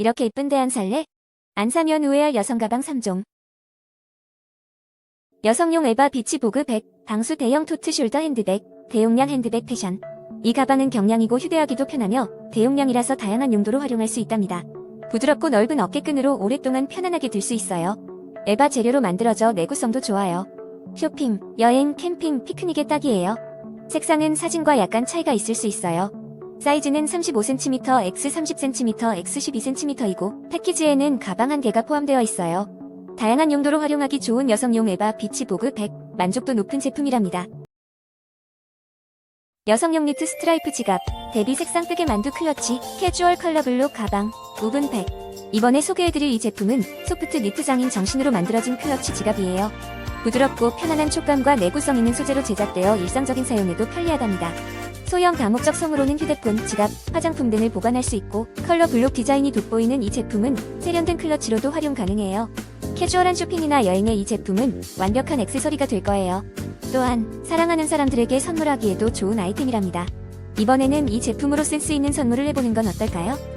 이렇게 예쁜데 안 살래? 안 사면 후회할 여성 가방 3종. 여성용 에바 비치 보그 백, 방수 대형 토트 숄더 핸드백, 대용량 핸드백 패션. 이 가방은 경량이고 휴대하기도 편하며 대용량이라서 다양한 용도로 활용할 수 있답니다. 부드럽고 넓은 어깨끈으로 오랫동안 편안하게 들 수 있어요. 에바 재료로 만들어져 내구성도 좋아요. 쇼핑, 여행, 캠핑, 피크닉에 딱이에요. 색상은 사진과 약간 차이가 있을 수 있어요. 사이즈는 35cm, X 30cm, X 12cm이고 패키지에는 가방 한 개가 포함되어 있어요. 다양한 용도로 활용하기 좋은 여성용 에바 비치 보그 100, 만족도 높은 제품이랍니다. 여성용 니트 스트라이프 지갑, 데비 색상 뜨개 만두 클러치, 캐주얼 컬러 블록 가방, 우분 백. 이번에 소개해드릴 이 제품은 소프트 니트 장인 정신으로 만들어진 클러치 지갑이에요. 부드럽고 편안한 촉감과 내구성 있는 소재로 제작되어 일상적인 사용에도 편리하답니다. 소형 다목적 성으로는 휴대폰, 지갑, 화장품 등을 보관할 수 있고 컬러 블록 디자인이 돋보이는 이 제품은 세련된 클러치로도 활용 가능해요. 캐주얼한 쇼핑이나 여행에 이 제품은 완벽한 액세서리가 될 거예요. 또한 사랑하는 사람들에게 선물하기에도 좋은 아이템이랍니다. 이번에는 이 제품으로 쓸수 있는 선물을 해보는 건 어떨까요?